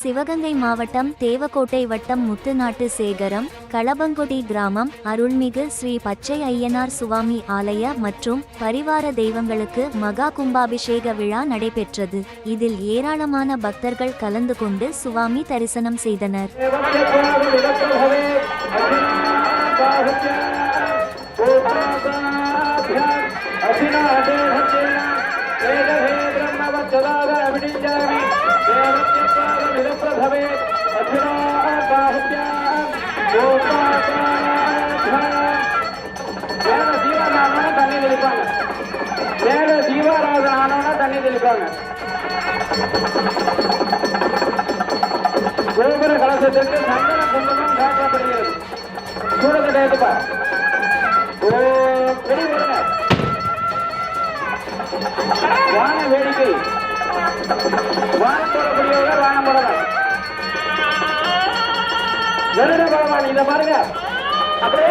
சிவகங்கை மாவட்டம் தேவக்கோட்டை வட்டம் முத்துநாட்டு சேகரம் களபங்குடி கிராமம் அருள்மிகு ஸ்ரீ பச்சை ஐயனார் சுவாமி ஆலய மற்றும் பரிவார தெய்வங்களுக்கு மகா கும்பாபிஷேக விழா நடைபெற்றது. இதில் ஏராளமான பக்தர்கள் கலந்து கொண்டு சுவாமி தரிசனம் செய்தனர். தண்ணி தெளிப்பாங்க மேல தீபாராதனை ஆனோன்னா தண்ணி தெளிப்பாங்க கோபுர கலசத்திற்கு சந்தன குங்குமம் காட்டப்படுகிறது சூடத்தை எடுப்பா ஓ பெரிய வான வேடிக்கை வானம் எழுத பகவான் இதை பாருங்க. அப்படியே